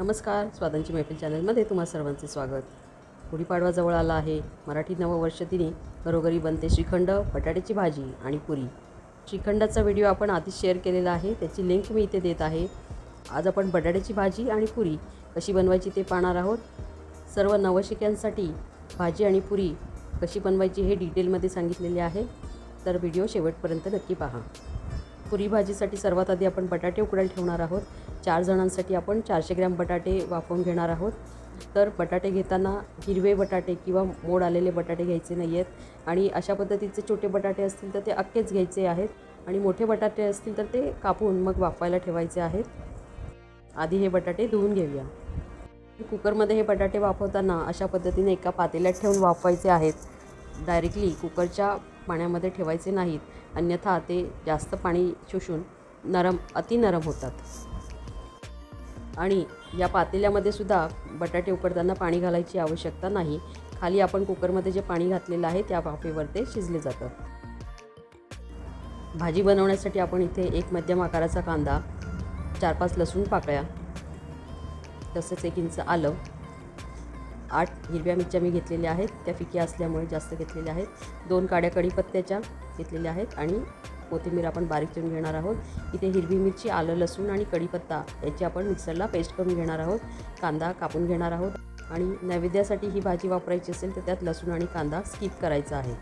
नमस्कार स्वादांची मैफिल चॅनलमध्ये तुम्हा सर्वांचे स्वागत. गुढीपाडवा जवळ आला आहे मराठी नववर्ष दिनी घरोघरी बनते श्रीखंड बटाट्याची भाजी आणि पुरी. श्रीखंडाचा व्हिडिओ आपण आधीच शेअर केलेला आहे त्याची लिंक मी इथे देत आहे. आज आपण बटाट्याची भाजी आणि पुरी कशी बनवायची ते पाहणार आहोत. सर्व नवशिक्यांसाठी भाजी आणि पुरी कशी बनवायची हे डिटेलमध्ये सांगितलेले आहे. तर व्हिडिओ शेवटपर्यंत नक्की पहा. पुरी भाजीसाठी सर्वात आधी आपण बटाटे उकडायला ठेवणार आहोत. चार जणांसाठी आपण चारशे ग्रॅम बटाटे वाफवून घेणार आहोत. तर बटाटे घेताना हिरवे बटाटे किंवा मोड आलेले बटाटे घ्यायचे नाही आहेत आणि अशा पद्धतीचे छोटे बटाटे असतील तर ते अख्खेच घ्यायचे आहेत. आणि मोठे बटाटे असतील तर ते कापून मग वाफवायला ठेवायचे आहेत. आधी हे बटाटे धुवून घेऊया. कुकरमध्ये हे बटाटे वाफवताना अशा पद्धतीने एका पातेल्यात ठेवून वाफवायचे आहेत. डायरेक्टली कुकरच्या पाण्यामध्ये ठेवायचे नाहीत. अन्यथा ते जास्त पाणी शोषून नरम अति नरम होतात. आणि या पातेल्यामध्ये सुद्धा बटाटे उकडताना पाणी घालायची आवश्यकता नाही. खाली आपण कुकरमध्ये जे पाणी घातलेलं आहे त्या वाफेवर ते शिजले जातं. भाजी बनवण्यासाठी आपण इथे एक मध्यम आकाराचा कांदा चार पाच लसूण पाकळ्या तसंच एक इंच आलं आठ हिरव्या मिरच्या मी घेतलेल्या आहेत. त्या फिक्या असल्यामुळे जास्त घेतलेल्या आहेत. दोन काड्या कढीपत्त्याच्या घेतलेल्या आहेत आणि कोथिंबीर आपण बारीक चिरून घेणार आहोत. इथे हिरवी मिरची आलं लसूण आणि कढीपत्ता याची आपण मिक्सरला पेस्ट करून घेणार आहोत. कांदा कापून घेणार आहोत आणि नैवेद्यासाठी ही भाजी वापरायची असेल तर त्यात लसूण आणि कांदा स्किप करायचा आहे.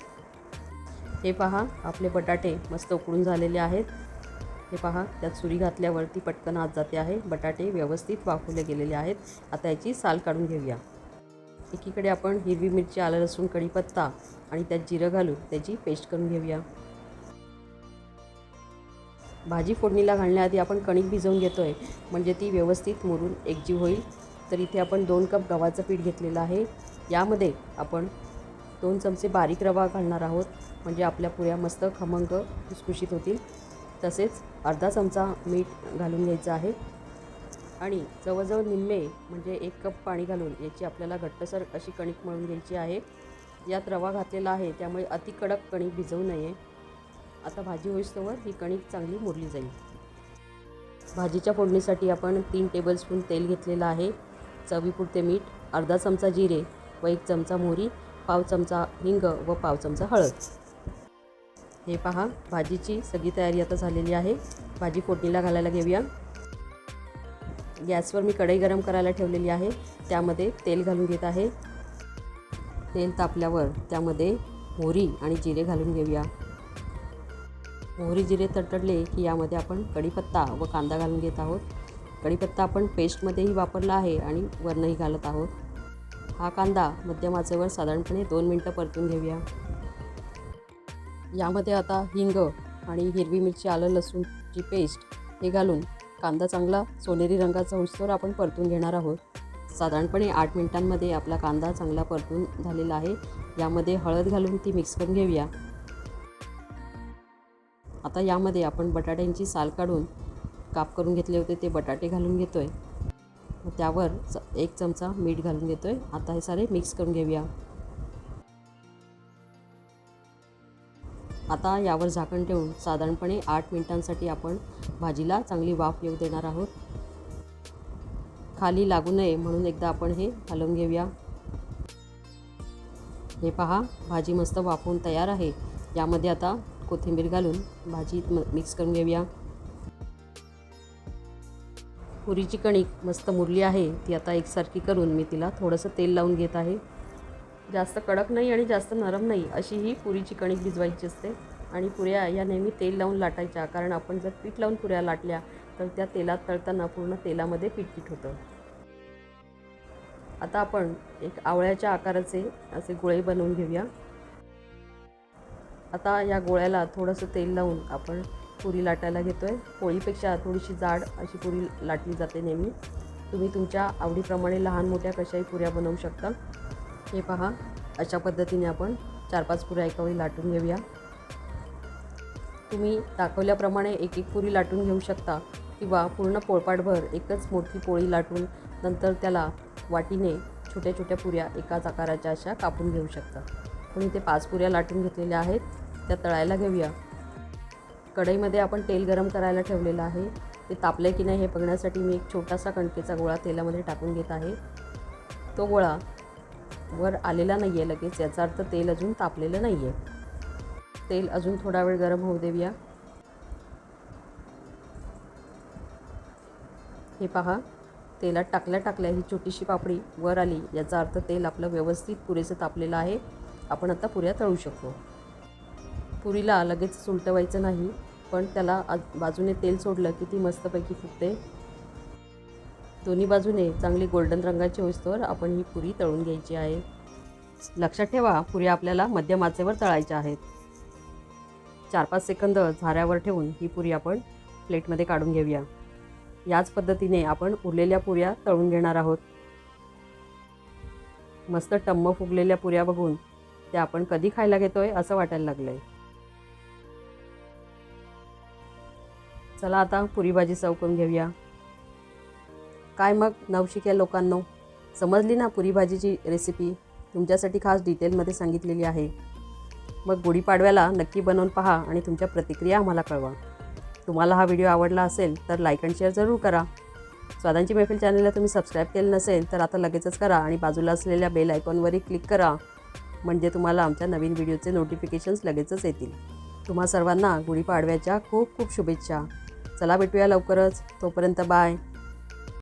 हे पहा आपले बटाटे मस्त उकळून झालेले आहेत. हे पहा त्यात सुरी घातल्यावरती पटकन आत जाते आहे. बटाटे व्यवस्थित वाफवले गेलेले आहेत. आता याची साल काढून घेऊया. एकीकडे आपण हिरवी मिरची आलं लसूण कढीपत्ता आणि त्यात जिरं घालून त्याची पेस्ट करून घेऊया. भाजी फोडणीला घालण्याआधी आपण कणिक भिजवून घेतो आहे म्हणजे ती व्यवस्थित मुरून एकजीव होईल. तर इथे आपण दोन कप गव्हाचं पीठ घेतलेलं आहे. यामध्ये आपण दोन चमचे बारीक रवा घालणार आहोत. म्हणजे आपल्या पुऱ्या मस्त खमंग खुसखुशीत होतील. तसेच अर्धा चमचा मीठ घालून घ्यायचं आहे. आणि जवळजवळ निम्मे म्हणजे एक कप पाणी घालून याची आपल्याला घट्टसर अशी कणिक मळून घ्यायची आहे. यात रवा घातलेला आहे त्यामुळे अति कडक कणिक भिजवू नये. आता भाजी होईस्तोवर ही कणिक चांगली मुरली जाईल. भाजीच्या फोडणीसाठी आपण तीन टेबलस्पून तेल घेतलेलं आहे. चवीपुरते मीठ अर्धा चमचा जिरे व एक चमचा मोहरी पाव चमचा हिंग व पाव चमचा हळद. हे पहा भाजीची सगळी तयारी आता झालेली आहे. भाजी फोडणीला घालायला घेऊया. गॅसवर मी कढई गरम करायला ठेवलेली आहे. त्यामध्ये तेल घालून घेत आहे. तेल तापल्यावर त्यामध्ये मोहरी आणि जिरे घालून घेऊया. मोहरी जिरे तडतडले की यामध्ये आपण कढीपत्ता व कांदा घालून घेत आहोत. कढीपत्ता आपण पेस्टमध्येही वापरला आहे आणि वरणही घालत आहोत. हा कांदा मध्यम आचेवर साधारणपणे दोन मिनटं परतून घेऊया. यामध्ये आता हिंग आणि हिरवी मिरची आलं लसूणची पेस्ट हे घालून कांदा चांगला सोनेरी रंगाचा होईस्तोवर आपण परतून घेणार आहोत. साधारणपणे आठ मिनटांमध्ये आपला कांदा चांगला परतून झालेला आहे. यामध्ये हळद घालून ती मिक्स करून घेऊया. आता यामध्ये आपण बटाट्यांची साल काढून काप करून घेतले होते ते बटाटे घालून घेतो आहे त्यावर च एक चमचा मीठ घालून घेतो आहे आता हे सारे मिक्स करून घेऊया. आता यावर झाकण ठेवून साधारणपणे आठ मिनिटांसाठी आपण भाजीला चांगली वाफ येऊ देणार आहोत. खाली लागू नये म्हणून एकदा आपण हे हलवून घेऊया. हे पहा भाजी मस्त वाफवून तयार आहे. यामध्ये आता कोथिंबीर घालून भाजी म मिक्स करून घेऊया. पुरीची कणिक मस्त मुरली आहे. ती आता एकसारखी करून मी तिला थोडंसं तेल लावून घेत आहे. जास्त कडक नाही आणि जास्त नरम नाही अशी ही पुरीची कणिक भिजवायची असते. आणि पुऱ्या या नेहमी तेल लावून लाटायच्या. कारण आपण जर पीठ लावून पुऱ्या लाटल्या तर त्या तेलात तळताना पूर्ण तेलामध्ये पीठ पीठ होतं. आता आपण एक आवळ्याच्या आकाराचे असे गोळे बनवून घेऊया. आता या गोळ्याला थोडंसं तेल लावून आपण पुरी लाटायला घेतो आहे पोळीपेक्षा थोडीशी जाड अशी पुरी लाटली जाते नेहमी. तुम्ही तुमच्या आवडीप्रमाणे लहान मोठ्या कशाही पुऱ्या बनवू शकता. हे पहा अशा पद्धतीने आपण चार पाच पुऱ्या एका वेळी लाटून घेऊया. तुम्ही दाखवल्याप्रमाणे एक एक पुरी लाटून घेऊ शकता किंवा पूर्ण पोळपाटभर एकच मोठी पोळी लाटून नंतर त्याला वाटीने छोट्या छोट्या पुऱ्या एकाच आकाराच्या अशा कापून घेऊ शकता. पण इथे पाच पुऱ्या लाटून घेतलेल्या आहेत त्या तळायला घेऊया. कढईमध्ये आपण तेल गरम करायला ठेवलेलं आहे. ते तापलं की नाही हे बघण्यासाठी मी एक छोटासा कणकेचा गोळा तेलामध्ये टाकून घेत आहे. तो गोळा वर आलेला नाही आहे लगेच. याचा अर्थ तेल अजून तापलेलं नाही आहे तेल अजून थोडा वेळ गरम होऊ देऊया. हे पहा तेलात टाकल्या टाकल्या ही छोटीशी पापडी वर आली. याचा अर्थ तेल आपलं व्यवस्थित पुरेसं तापलेलं आहे. आपण आता पुऱ्या तळू शकतो. पुरीला लगेच सुलटवायचं नाही पण त्याला आज बाजूने तेल सोडलं की ती मस्तपैकी फुगते. दोन्ही बाजूने चांगली गोल्डन रंगाची होईस्तोवर आपण ही पुरी तळून घ्यायची आहे. लक्षात ठेवा पुऱ्या आपल्याला मध्यम आचेवर तळायच्या आहेत. चार पाच सेकंद झाऱ्यावर ठेवून ही पुरी आपण प्लेटमध्ये काढून घेऊया. याच पद्धतीने आपण उरलेल्या पुऱ्या तळून घेणार आहोत. मस्त टम्म फुगलेल्या पुऱ्या बघून त्या आपण कधी खायला घेतोय असं वाटायला लागलं आहे चला आता पुरी भाजी सर्व करून घेऊया. काय मग नवशिक्या लोकांनो? समजली ना पुरी भाजीची रेसिपी तुमच्यासाठी खास डिटेलमध्ये सांगितलेली आहे. मग गुढीपाडव्याला नक्की बनवून पहा आणि तुमच्या प्रतिक्रिया आम्हाला कळवा. तुम्हाला हा व्हिडिओ आवडला असेल तर लाईक अँड शेअर जरूर करा. स्वादांची मैफिल चॅनलला तुम्ही सबस्क्राईब केलं नसेल तर आता लगेचच करा आणि बाजूला असलेल्या बेल आयकॉनवरही क्लिक करा. म्हणजे तुम्हाला आमच्या नवीन व्हिडिओचे नोटिफिकेशन्स लगेचच येतील. तुम्हा सर्वांना गुढीपाडव्याच्या खूप खूप शुभेच्छा. चला भेटूया लवकरच. तोपर्यंत बाय